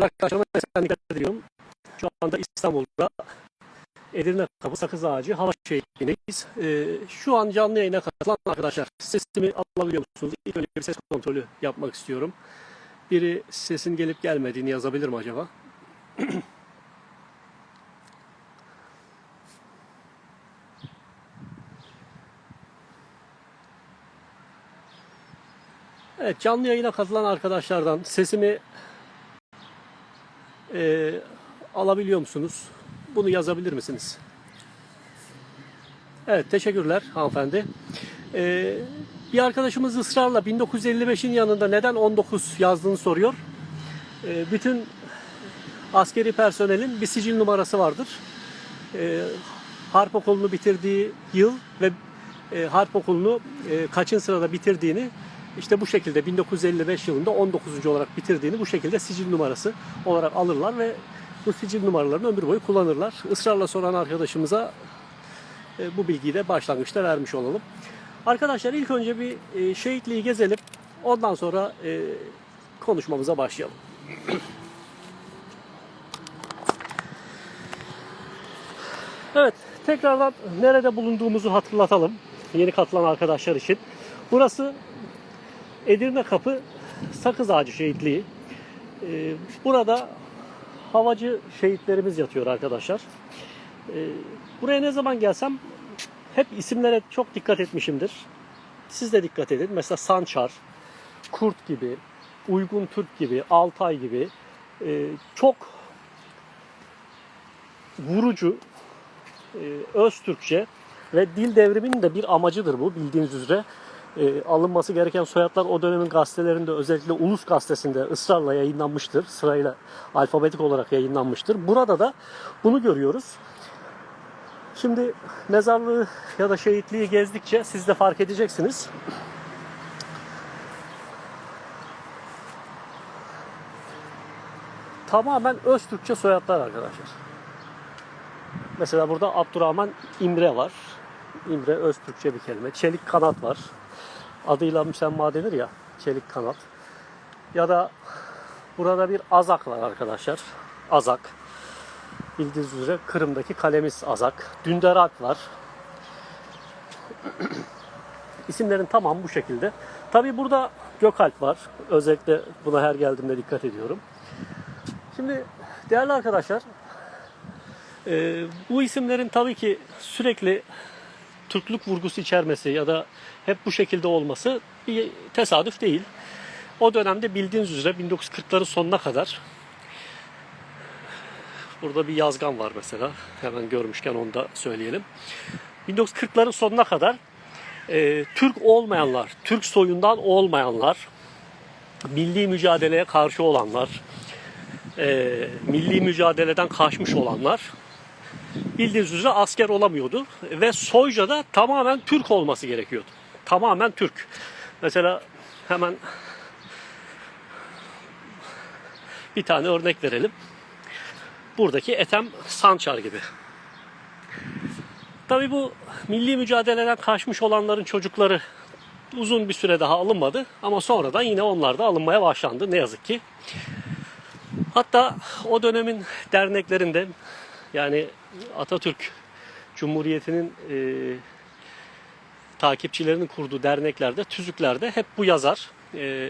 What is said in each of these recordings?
Arkadaşlarıma sen dikkat ediyorum. Şu anda İstanbul'da Edirne Kapı Sakız Ağacı Hava Şehri'ndeyiz. Ee, şu an canlı yayına katılan arkadaşlar sesimi alabiliyor musunuz? İlk önce bir ses kontrolü yapmak istiyorum. Biri sesin gelip gelmediğini yazabilir mi acaba? Evet canlı yayına katılan arkadaşlardan sesimi e, alabiliyor musunuz? Bunu yazabilir misiniz? Evet teşekkürler hanımefendi. E, bir arkadaşımız ısrarla 1955'in yanında neden 19 yazdığını soruyor. E, bütün askeri personelin bir sicil numarası vardır. E, harp okulunu bitirdiği yıl ve e, harp okulunu e, kaçın sırada bitirdiğini işte bu şekilde 1955 yılında 19. olarak bitirdiğini bu şekilde sicil numarası olarak alırlar ve bu sicil numaralarını ömür boyu kullanırlar. Israrla soran arkadaşımıza e, bu bilgiyi de başlangıçta vermiş olalım. Arkadaşlar ilk önce bir e, şehitliği gezelim. Ondan sonra e, konuşmamıza başlayalım. Evet, tekrardan nerede bulunduğumuzu hatırlatalım. Yeni katılan arkadaşlar için. Burası Edirne Kapı Sakız Ağacı Şehitliği. Ee, burada havacı şehitlerimiz yatıyor arkadaşlar. Ee, buraya ne zaman gelsem hep isimlere çok dikkat etmişimdir. Siz de dikkat edin. Mesela Sançar, Kurt gibi, Uygun Türk gibi, Altay gibi e, çok vurucu, e, öz Türkçe ve dil devriminin de bir amacıdır bu bildiğiniz üzere. E, alınması gereken soyadlar o dönemin gazetelerinde özellikle Ulus gazetesinde ısrarla yayınlanmıştır. Sırayla alfabetik olarak yayınlanmıştır. Burada da bunu görüyoruz. Şimdi mezarlığı ya da şehitliği gezdikçe siz de fark edeceksiniz. Tamamen öz Türkçe soyadlar arkadaşlar. Mesela burada Abdurrahman İmre var. İmre öz Türkçe bir kelime. Çelik kanat var. Adıyla müsemma denir ya. Çelik kanat. Ya da burada bir azak var arkadaşlar. Azak. Bildiğiniz üzere Kırım'daki kalemiz Azak. Dünderak var. İsimlerin tamamı bu şekilde. Tabi burada Gökalp var. Özellikle buna her geldiğimde dikkat ediyorum. Şimdi değerli arkadaşlar e, bu isimlerin tabii ki sürekli Türklük vurgusu içermesi ya da hep bu şekilde olması bir tesadüf değil. O dönemde bildiğiniz üzere 1940'ların sonuna kadar burada bir yazgan var mesela. Hemen görmüşken onu da söyleyelim. 1940'ların sonuna kadar e, Türk olmayanlar, Türk soyundan olmayanlar, milli mücadeleye karşı olanlar, e, milli mücadeleden kaçmış olanlar bildiğiniz üzere asker olamıyordu ve soyca da tamamen Türk olması gerekiyordu. Tamamen Türk. Mesela hemen bir tane örnek verelim. Buradaki Ethem Sançar gibi. Tabii bu milli mücadeleden kaçmış olanların çocukları uzun bir süre daha alınmadı ama sonradan yine onlar da alınmaya başlandı ne yazık ki. Hatta o dönemin derneklerinde yani Atatürk Cumhuriyeti'nin e, takipçilerinin kurduğu derneklerde, tüzüklerde hep bu yazar. E,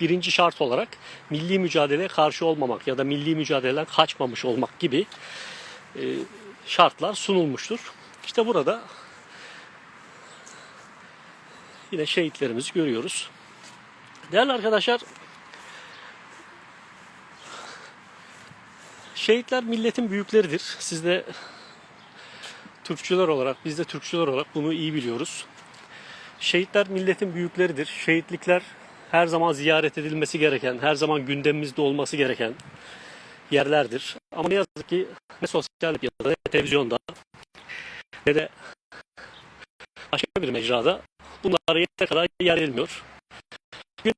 birinci şart olarak milli mücadeleye karşı olmamak ya da milli mücadeleden kaçmamış olmak gibi e, şartlar sunulmuştur. İşte burada yine şehitlerimizi görüyoruz. Değerli arkadaşlar, şehitler milletin büyükleridir. Siz de Türkçüler olarak, biz de Türkçüler olarak bunu iyi biliyoruz. Şehitler milletin büyükleridir. Şehitlikler her zaman ziyaret edilmesi gereken, her zaman gündemimizde olması gereken yerlerdir. Ama ne yazık ki ne sosyal medyada ne televizyonda ne de başka bir mecrada bunlara yeteri kadar yer verilmiyor. Bugün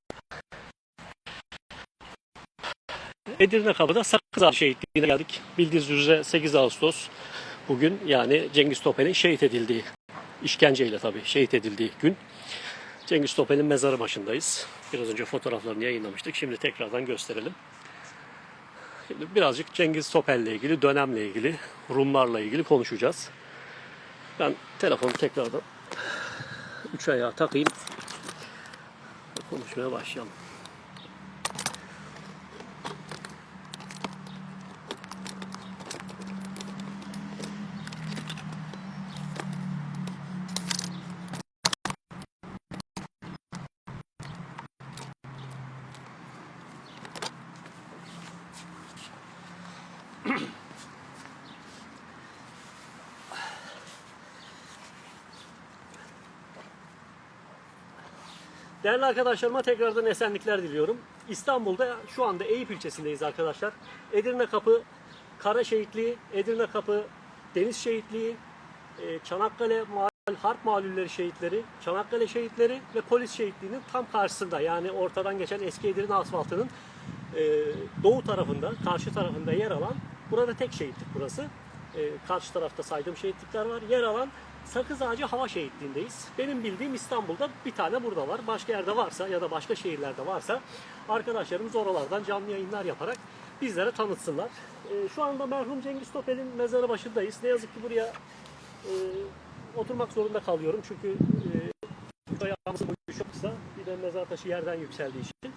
Edirne Kapı'da Sakız Ağa şehitliğine geldik. Bildiğiniz üzere 8 Ağustos bugün yani Cengiz Topel'in şehit edildiği, işkenceyle tabii şehit edildiği gün. Cengiz Topel'in mezarı başındayız. Biraz önce fotoğraflarını yayınlamıştık. Şimdi tekrardan gösterelim. Şimdi birazcık Cengiz Topel'le ilgili, dönemle ilgili, Rumlarla ilgili konuşacağız. Ben telefonu tekrardan üç ayağa takayım. Konuşmaya başlayalım. Değerli arkadaşlarıma tekrardan esenlikler diliyorum. İstanbul'da şu anda Eyüp ilçesindeyiz arkadaşlar. Edirne Kapı Kara Şehitliği, Edirne Kapı Deniz Şehitliği, e, Çanakkale Mal Harp Malulleri Şehitleri, Çanakkale Şehitleri ve Polis Şehitliği'nin tam karşısında yani ortadan geçen eski Edirne asfaltının e, doğu tarafında, karşı tarafında yer alan, burada tek şehitlik burası. E, karşı tarafta saydığım şehitlikler var. Yer alan Sakız Ağacı Hava Şehitliği'ndeyiz. Benim bildiğim İstanbul'da bir tane burada var. Başka yerde varsa ya da başka şehirlerde varsa arkadaşlarımız oralardan canlı yayınlar yaparak bizlere tanıtsınlar. E, şu anda merhum Cengiz Topel'in mezarı başındayız. Ne yazık ki buraya e, oturmak zorunda kalıyorum çünkü e, ayağımızın boyu çok kısa. Bir de mezar taşı yerden yükseldiği için.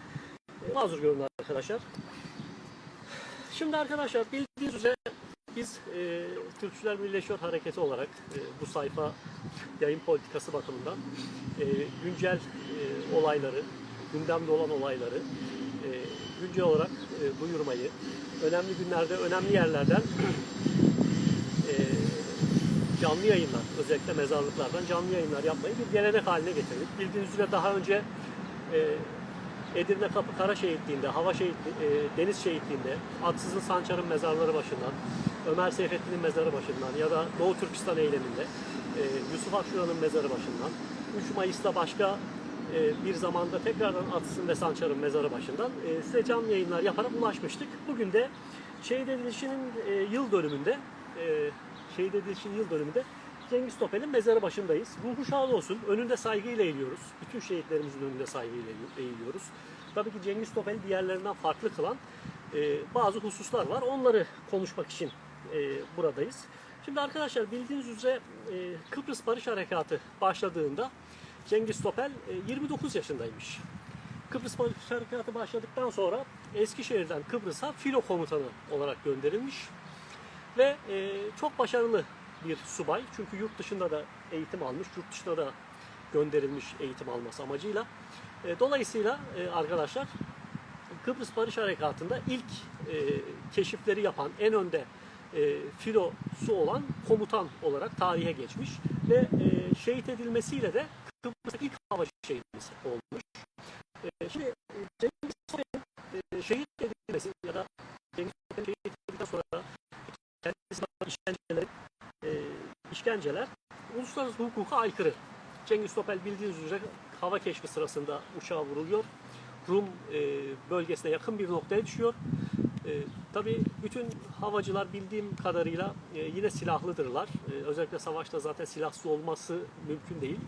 E, mazur görün arkadaşlar. Şimdi arkadaşlar bildiğiniz üzere biz e, Türkçüler Birleşiyor Hareketi olarak e, bu sayfa yayın politikası bakımından e, güncel e, olayları, gündemde olan olayları e, güncel olarak e, duyurmayı, önemli günlerde, önemli yerlerden e, canlı yayınlar, özellikle mezarlıklardan canlı yayınlar yapmayı bir gelenek haline getirdik. Bildiğiniz üzere daha önce e, Edirne Kapı Kara Şehitliği'nde, Hava Şehitli, e, Deniz Şehitliği'nde, Atsızın Sançar'ın mezarları başından, Ömer Seyfettin'in mezarı başından ya da Doğu Türkistan eyleminde e, Yusuf Akşuran'ın mezarı başından, 3 Mayıs'ta başka e, bir zamanda tekrardan Atsızın ve Sançar'ın mezarı başından e, size canlı yayınlar yaparak ulaşmıştık. Bugün de şehit edilişinin e, yıl dönümünde, e, şehit edilişinin yıl dönümünde Cengiz Topel'in mezarı başındayız. Ruhu şad olsun. Önünde saygıyla eğiliyoruz. Bütün şehitlerimizin önünde saygıyla eğiliyoruz. Tabii ki Cengiz Topel'i diğerlerinden farklı kılan e, bazı hususlar var. Onları konuşmak için e, buradayız. Şimdi arkadaşlar bildiğiniz üzere e, Kıbrıs Barış Harekatı başladığında Cengiz Topel e, 29 yaşındaymış. Kıbrıs Barış Harekatı başladıktan sonra Eskişehir'den Kıbrıs'a filo komutanı olarak gönderilmiş ve e, çok başarılı bir subay. Çünkü yurt dışında da eğitim almış, yurt dışına da gönderilmiş eğitim alması amacıyla. E, dolayısıyla e, arkadaşlar Kıbrıs Barış Harekatı'nda ilk e, keşifleri yapan, en önde filosu olan komutan olarak tarihe geçmiş ve şehit edilmesiyle de Kıbrıs'ta ilk hava şehidimiz olmuş. Şimdi e, şehit edilmesi ya da Cengiz Topel'in şehit edildikten sonra kendisi işkenceleri e, işkenceler uluslararası hukuka aykırı. Cengiz Topel bildiğiniz üzere hava keşfi sırasında uçağa vuruluyor. Rum e, bölgesine yakın bir noktaya düşüyor. E, tabii bütün havacılar bildiğim kadarıyla e, yine silahlıdırlar. E, özellikle savaşta zaten silahsız olması mümkün değil.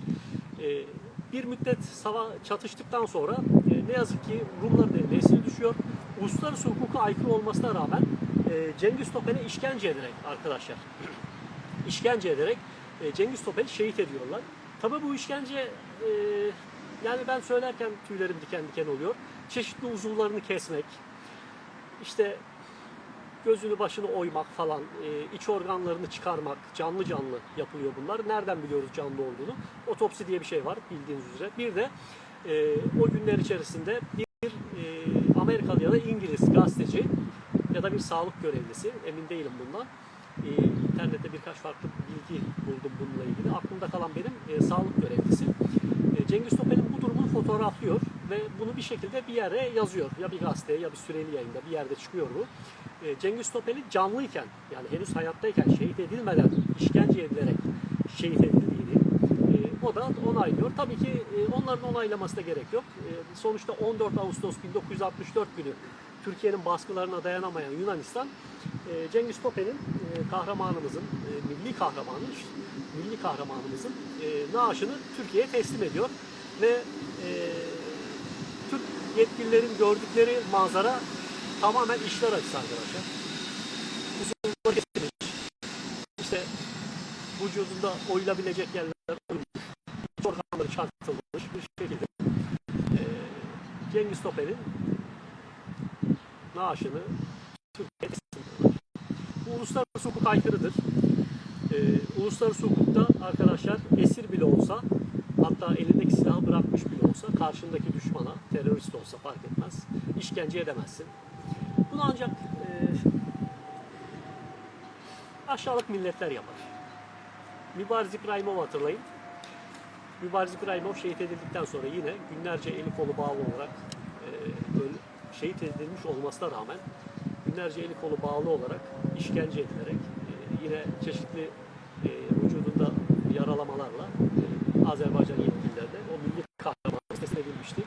E, bir müddet sava çatıştıktan sonra e, ne yazık ki Rumların eline esir düşüyor. Uluslararası hukuka aykırı olmasına rağmen e, Cengiz Topel'e işkence ederek arkadaşlar işkence ederek e, Cengiz Topel'i şehit ediyorlar. Tabii bu işkence e, yani ben söylerken tüylerim diken diken oluyor. Çeşitli uzuvlarını kesmek, işte gözünü başını oymak falan, e, iç organlarını çıkarmak, canlı canlı yapılıyor bunlar. Nereden biliyoruz canlı olduğunu? Otopsi diye bir şey var bildiğiniz üzere. Bir de o günler içerisinde bir Amerikalı ya da İngiliz gazeteci ya da bir sağlık görevlisi, emin değilim bundan. E, internette birkaç farklı bilgi buldum bununla ilgili. Aklımda kalan benim e, sağlık görevlisi. E, Cengiz Topel'in bu durumunu fotoğraflıyor ve bunu bir şekilde bir yere yazıyor. Ya bir gazeteye ya bir süreli yayında bir yerde çıkıyor bu. E, Cengiz Topel'in canlıyken yani henüz hayattayken şehit edilmeden işkence edilerek şehit edildiğini e, o da onaylıyor. Tabii ki e, onların onaylamasına gerek yok. E, sonuçta 14 Ağustos 1964 günü Türkiye'nin baskılarına dayanamayan Yunanistan e, Cengiz Topel'in e, kahramanımızın, e, milli kahramanı, milli kahramanımızın e, naaşını Türkiye'ye teslim ediyor ve e, Türk yetkililerin gördükleri manzara tamamen işler acısı arkadaşlar. İşte vücudunda oyulabilecek yerler oyulmuş. Organları çarpıtılmış bir şekilde. Cengiz Topel'in naaşını Türkiye'ye teslim ediyorlar. Bu uluslararası hukuk aykırıdır. Ee, uluslararası hukukta arkadaşlar esir bile olsa hatta elindeki silahı bırakmış bile olsa karşındaki düşmana terörist olsa fark etmez işkence edemezsin. Bunu ancak e, aşağılık milletler yapar. Mübariz İbrahimov hatırlayın. Mübariz İbrahimov şehit edildikten sonra yine günlerce eli kolu bağlı olarak e, şehit edilmiş olmasına rağmen günlerce eli kolu bağlı olarak işkence edilerek e, yine çeşitli e, vücudunda yaralamalarla e, Azerbaycan yetkilileri de o milli kahramanı teslim edilmişti.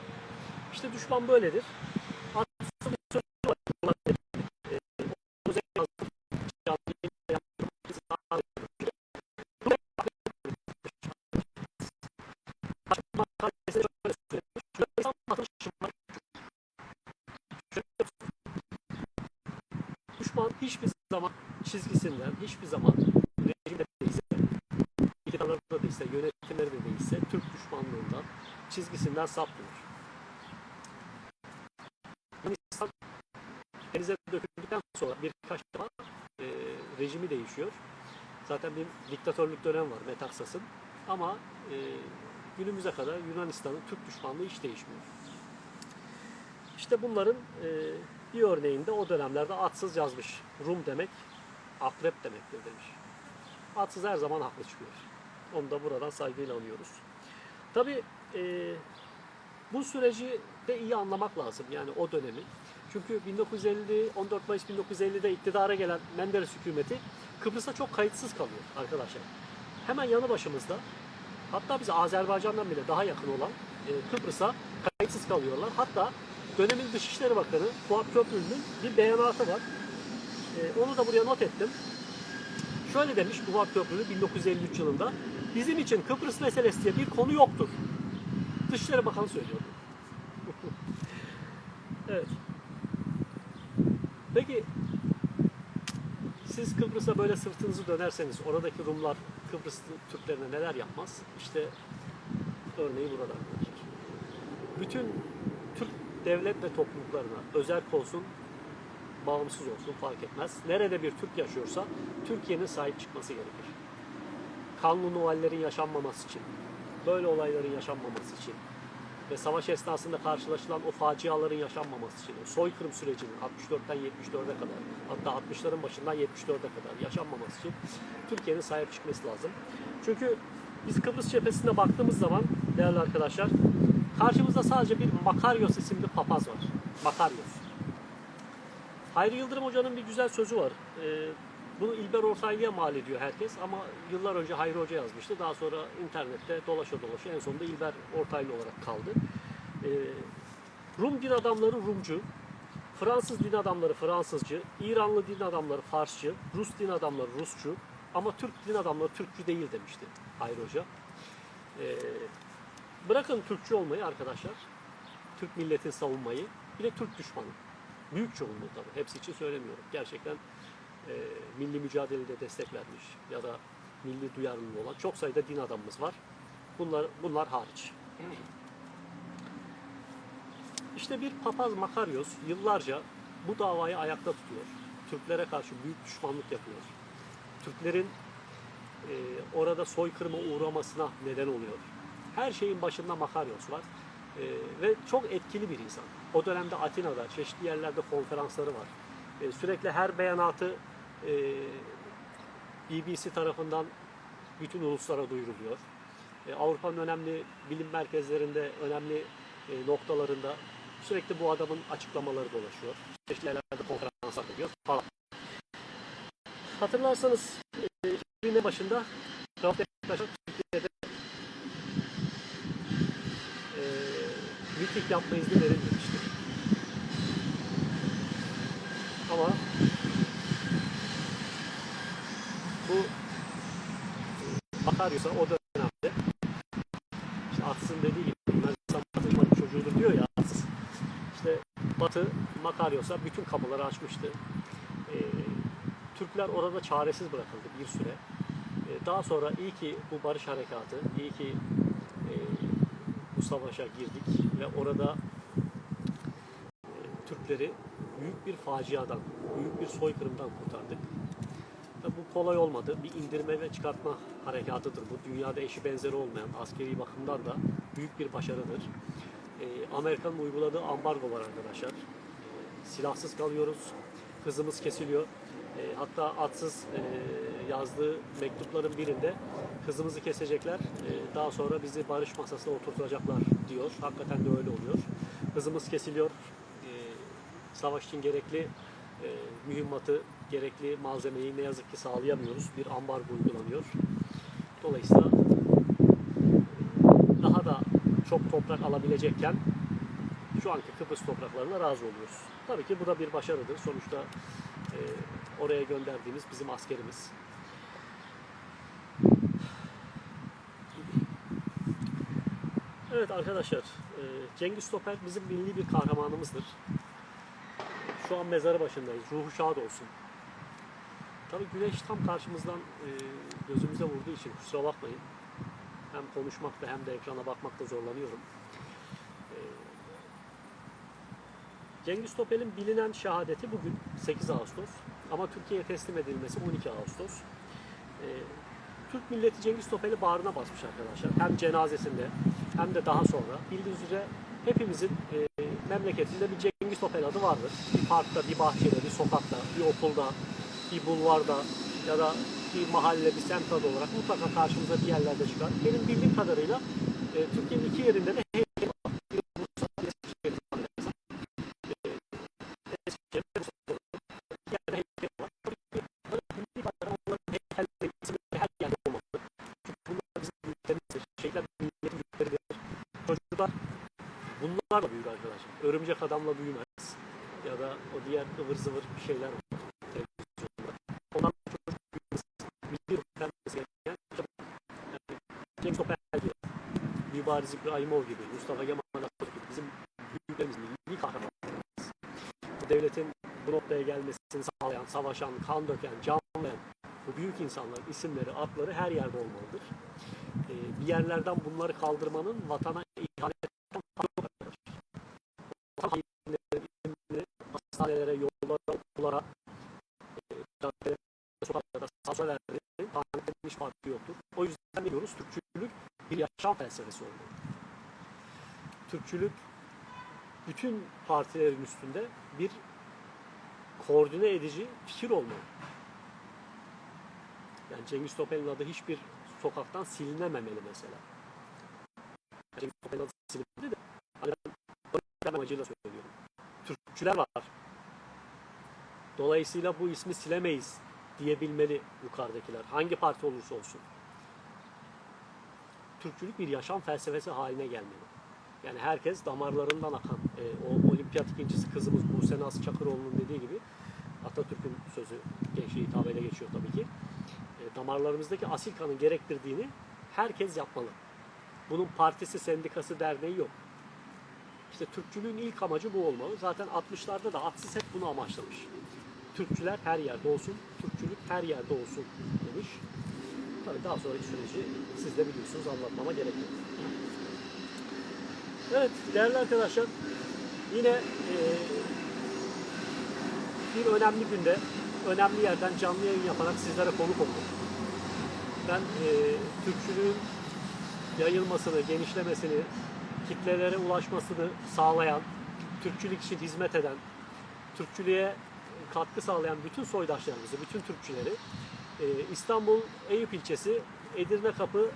İşte düşman böyledir. Hiçbir zaman rejimde değilse, iktidarlarda değilse, yönetimlerde değilse Türk düşmanlığından, çizgisinden sapmıyor. Yunanistan denize döküldükten sonra birkaç defa e, rejimi değişiyor. Zaten bir diktatörlük dönem var Metaksas'ın. Ama e, günümüze kadar Yunanistan'ın Türk düşmanlığı hiç değişmiyor. İşte bunların e, bir örneğinde o dönemlerde atsız yazmış. Rum demek akrep demektir demiş. Atsız her zaman haklı çıkıyor. Onu da buradan saygıyla anıyoruz. Tabi bu süreci de iyi anlamak lazım. Yani o dönemi. Çünkü 1950, 14 Mayıs 1950'de iktidara gelen Menderes hükümeti Kıbrıs'a çok kayıtsız kalıyor arkadaşlar. Hemen yanı başımızda hatta bize Azerbaycan'dan bile daha yakın olan e, Kıbrıs'a kayıtsız kalıyorlar. Hatta dönemin Dışişleri Bakanı Fuat Köprülü'nün bir beyanatı var. E, onu da buraya not ettim. Şöyle demiş Fuat Köprülü 1953 yılında. Bizim için Kıbrıs meselesi diye bir konu yoktur. Dışişleri Bakanı söylüyor. evet. Peki siz Kıbrıs'a böyle sırtınızı dönerseniz oradaki Rumlar Kıbrıs Türklerine neler yapmaz? İşte örneği burada. Bütün Türk devlet ve topluluklarına özel olsun, bağımsız olsun fark etmez. Nerede bir Türk yaşıyorsa Türkiye'nin sahip çıkması gerekir. Kanlı Noellerin yaşanmaması için, böyle olayların yaşanmaması için ve savaş esnasında karşılaşılan o faciaların yaşanmaması için, soykırım sürecinin 64'ten 74'e kadar, hatta 60'ların başından 74'e kadar yaşanmaması için Türkiye'nin sahip çıkması lazım. Çünkü biz Kıbrıs cephesine baktığımız zaman değerli arkadaşlar, karşımızda sadece bir Makaryos isimli papaz var. Makaryos. Hayri Yıldırım Hoca'nın bir güzel sözü var. Ee, bunu İlber Ortaylı'ya mal ediyor herkes ama yıllar önce Hayri Hoca yazmıştı. Daha sonra internette dolaşa dolaşa en sonunda İlber Ortaylı olarak kaldı. Ee, Rum din adamları Rumcu, Fransız din adamları Fransızcı, İranlı din adamları Farsçı, Rus din adamları Rusçu ama Türk din adamları Türkçü değil demişti Hayri Hoca. Ee, bırakın Türkçü olmayı arkadaşlar, Türk milletin savunmayı, bir de Türk düşmanı. Büyük çoğunluğu tabii. Hepsi için söylemiyorum. Gerçekten e, milli mücadelede destek vermiş ya da milli duyarlılığı olan çok sayıda din adamımız var. Bunlar bunlar hariç. İşte bir papaz Makaryos yıllarca bu davayı ayakta tutuyor. Türklere karşı büyük düşmanlık yapıyor. Türklerin e, orada soykırıma uğramasına neden oluyor. Her şeyin başında Makaryos var. E, ve çok etkili bir insan. O dönemde Atina'da çeşitli yerlerde konferansları var. E, sürekli her beyanatı e, BBC tarafından bütün uluslara duyuruluyor. E, Avrupa'nın önemli bilim merkezlerinde, önemli e, noktalarında sürekli bu adamın açıklamaları dolaşıyor. Çeşitli yerlerde konferanslar veriyor falan. Hatırlarsanız e, 2000'in başında Rauf Denktaş'a Türkiye'de miting yapma izni verilmemişti. Ama bu Makaryos'a o dönemde işte Atsın dediği gibi Yunanistan Batı çocuğudur diyor ya Atsız. İşte Batı Makaryos'a bütün kapıları açmıştı. E, Türkler orada çaresiz bırakıldı bir süre. E, daha sonra iyi ki bu barış harekatı, iyi ki bu savaşa girdik ve orada e, Türkleri büyük bir faciadan, büyük bir soykırımdan kurtardık. Tabi bu kolay olmadı. Bir indirme ve çıkartma harekatıdır. Bu dünyada eşi benzeri olmayan askeri bakımdan da büyük bir başarıdır. E, Amerika'nın uyguladığı ambargo var arkadaşlar. E, silahsız kalıyoruz. Hızımız kesiliyor. E, hatta atsız e, yazdığı mektupların birinde hızımızı kesecekler. e, daha sonra bizi barış masasına oturtacaklar diyor. Hakikaten de öyle oluyor. Hızımız kesiliyor. E, savaş için gerekli e, mühimmatı, gerekli malzemeyi ne yazık ki sağlayamıyoruz. Bir ambargo uygulanıyor. Dolayısıyla daha da çok toprak alabilecekken şu anki Kıbrıs topraklarına razı oluyoruz. Tabii ki bu da bir başarıdır. Sonuçta e, oraya gönderdiğimiz bizim askerimiz. Evet arkadaşlar, e, Cengiz Topel bizim milli bir kahramanımızdır. Şu an mezarı başındayız. Ruhu şad olsun. Tabii güneş tam karşımızdan e, gözümüze vurduğu için kusura bakmayın. Hem konuşmakta hem de ekrana bakmakta zorlanıyorum. E, Cengiz Topel'in bilinen şehadeti bugün 8 Ağustos ama Türkiye'ye teslim edilmesi 12 Ağustos. Türk milleti Cengiz Topel'i bağrına basmış arkadaşlar. Hem cenazesinde hem de daha sonra. Bildiğiniz üzere hepimizin e, memleketinde bir Cengiz Topel adı vardır. Bir parkta, bir bahçede, bir sokakta, bir okulda, bir bulvarda ya da bir mahalle, bir semt adı olarak mutlaka karşımıza bir yerlerde çıkar. Benim bildiğim kadarıyla e, Türkiye'nin iki yerinde de da büyür arkadaşlar. Örümcek adamla büyümez. Ya da o diğer ıvır zıvır bir şeyler var. televizyonda. Ondan çocuk öğrenmesi gereken yani James Topel gibi, Mübariz gibi, Mustafa Kemal Atatürk gibi bizim büyüklerimiz milli kahramanlarımız. Bu devletin bu noktaya gelmesini sağlayan, savaşan, kan döken, can veren bu büyük insanların isimleri, adları her yerde olmalıdır. Ee, bir yerlerden bunları kaldırmanın vatana ihanet eden yok arkadaşlar. Vatan hainleri, isimleri, hastanelere, yollara, okullara, e, caddelere, sokaklara, sağa verdiği ihanet edilmiş farkı yoktur. O yüzden ne diyoruz? Türkçülük bir yaşam felsefesi olmalı. Türkçülük bütün partilerin üstünde bir koordine edici fikir olmalı. Yani Cengiz Topel'in adı hiçbir sokaktan silinememeli mesela. Cengiz Topel'in adı silinmedi de hani amacıyla söylüyorum. Türkçüler var. Dolayısıyla bu ismi silemeyiz diyebilmeli yukarıdakiler. Hangi parti olursa olsun. Türkçülük bir yaşam felsefesi haline gelmeli. Yani herkes damarlarından akan, e, o olimpiyat ikincisi kızımız Buse Naz Çakıroğlu'nun dediği gibi Atatürk'ün sözü gençliğe hitabeyle geçiyor tabii ki. E, damarlarımızdaki asil kanın gerektirdiğini herkes yapmalı. Bunun partisi, sendikası, derneği yok. İşte Türkçülüğün ilk amacı bu olmalı. Zaten 60'larda da Atsiz hep bunu amaçlamış. Türkçüler her yerde olsun, Türkçülük her yerde olsun demiş. Tabii daha sonraki süreci siz de biliyorsunuz anlatmama gerek yok. Evet değerli arkadaşlar yine eee, bir önemli günde önemli yerden canlı yayın yaparak sizlere konuk oldum. Ben eee Türkçülüğün yayılmasını, genişlemesini, kitlelere ulaşmasını sağlayan, Türkçülük için hizmet eden, Türkçülüğe katkı sağlayan bütün soydaşlarımızı, bütün Türkçüleri e, İstanbul Eyüp ilçesi Edirne Kapı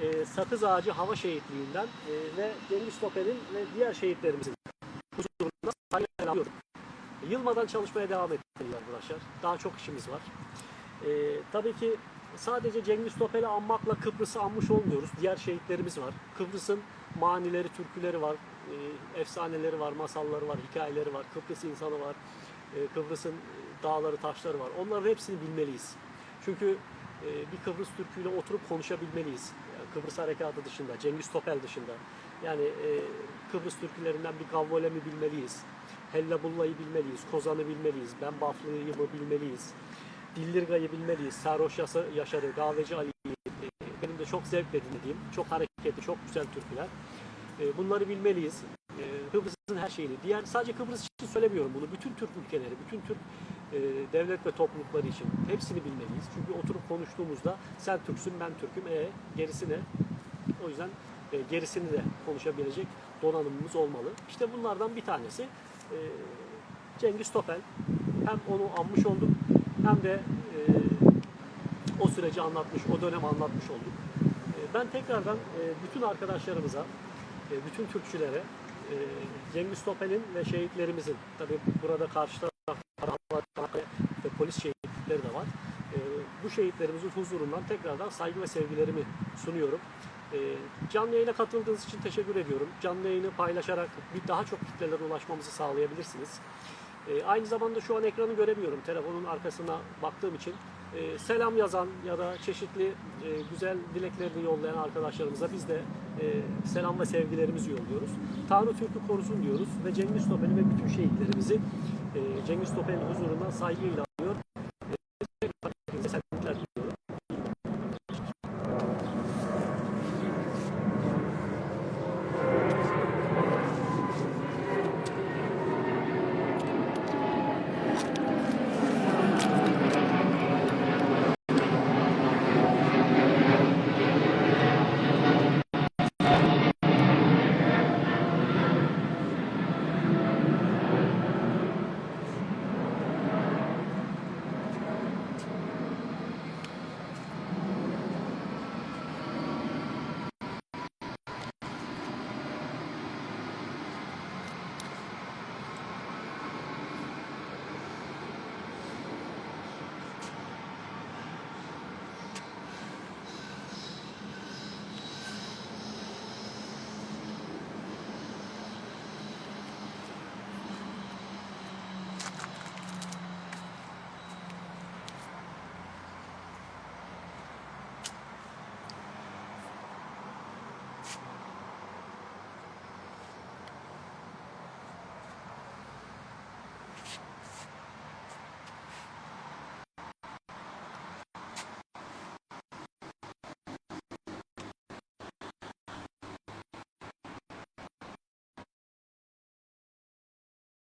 e, Sakız Ağacı Hava Şehitliği'nden e, ve Cengiz Topel'in ve diğer şehitlerimizin huzurunda saygıyla. Yılmadan çalışmaya devam etmeliyiz arkadaşlar. Daha çok işimiz var. E, tabii ki sadece Cengiz Topel'i anmakla Kıbrıs'ı anmış olmuyoruz. Diğer şehitlerimiz var. Kıbrıs'ın manileri, türküleri var, e, efsaneleri var, masalları var, hikayeleri var. Kıbrıs insanı var. E, Kıbrıs'ın dağları, taşları var. Onların hepsini bilmeliyiz. Çünkü e, bir Kıbrıs Türküyle oturup konuşabilmeliyiz. Yani Kıbrıs Harekatı dışında, Cengiz Topel dışında. Yani e, Kıbrıs türkülerinden bir Gavvolemi bilmeliyiz. Hellabulla'yı bilmeliyiz, Kozan'ı bilmeliyiz, Ben Baflı'yı bilmeliyiz. Dillirga'yı bilmeliyiz, Sarhoş Yaşar'ı, Kahveci Ali'yi, e, benim de çok zevkle dinlediğim, çok hareketli, çok güzel türküler. E, Bunları bilmeliyiz. E, Kıbrıs'ın her şeyini. Diğer sadece Kıbrıs için söylemiyorum bunu. Bütün Türk ülkeleri, bütün Türk e, devlet ve toplulukları için hepsini bilmeliyiz. Çünkü oturup konuştuğumuzda sen Türksün, ben Türk'üm. E gerisi ne? O yüzden gerisini de konuşabilecek donanımımız olmalı. İşte bunlardan bir tanesi Cengiz Topel. Hem onu anmış olduk hem de o süreci anlatmış, o dönem anlatmış olduk. Ben tekrardan bütün arkadaşlarımıza, bütün Türkçülere e, Cengiz Topel'in ve şehitlerimizin, tabi burada karşı tarafta ve polis şehitleri de var. E, Bu şehitlerimizin huzurundan tekrardan saygı ve sevgilerimi sunuyorum. E, Canlı yayına katıldığınız için teşekkür ediyorum. Canlı yayını paylaşarak bir daha çok kitlelere ulaşmamızı sağlayabilirsiniz. E, aynı zamanda şu an ekranı göremiyorum. Telefonun arkasına baktığım için e, selam yazan ya da çeşitli e, güzel dileklerini yollayan arkadaşlarımıza biz de e, selam ve sevgilerimizi yolluyoruz. Tanrı Türk'ü korusun diyoruz ve Cengiz Topel'i ve bütün şehitlerimizi e, Cengiz Topel'in huzurundan saygıyla